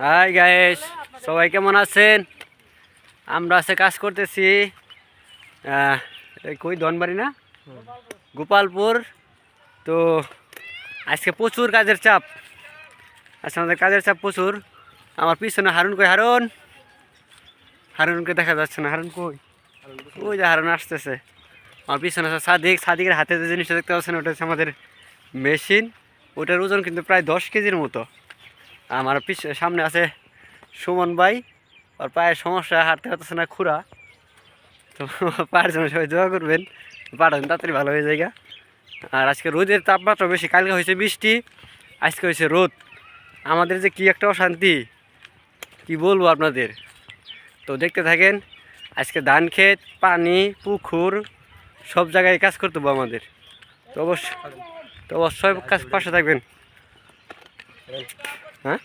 High guys সবাই কেমন আছেন? আমরা আছে কাজ করতেছি কই, ধনবাড়ি না? গোপালপুর। তো আজকে প্রচুর কাজের চাপ। আজকে আমাদের কাজের চাপ প্রচুর। আমার পিছনে হারুন কই, হারুন? হারুনকে দেখা যাচ্ছে না। হারুন কই? ওই যে হারুন আসতেছে। আমার পিছনে আছে সাদিক। সাদিকের হাতে যে জিনিসটা দেখতে পাচ্ছেন, ওটা হচ্ছে আমাদের মেশিন। ওটার ওজন কিন্তু প্রায় দশ কেজির মতো। আমার পিছ সামনে আছে সুমন ভাই। আর পায়ের সমস্যা, হাঁটতে পারতেছে না, খুঁড়া। তো পায়ের জন্য সবাই দোয়া করবেন। পাঠান, তাড়াতাড়ি ভালো হয়ে যায় আর আজকে রোদের তাপমাত্রা বেশি, কালকে হয়েছে বৃষ্টি, আজকে হয়েছে রোদ। আমাদের যে কী একটা অশান্তি, কি বলব আপনাদের? তো দেখতে থাকেন, আজকে ধান ক্ষেত, পানি, পুকুর, সব জায়গায় কাজ করতে হবে আমাদের। তো অবশ্যই তো অবশ্যই কাজ পাশে থাকবেন। হ্যাঁ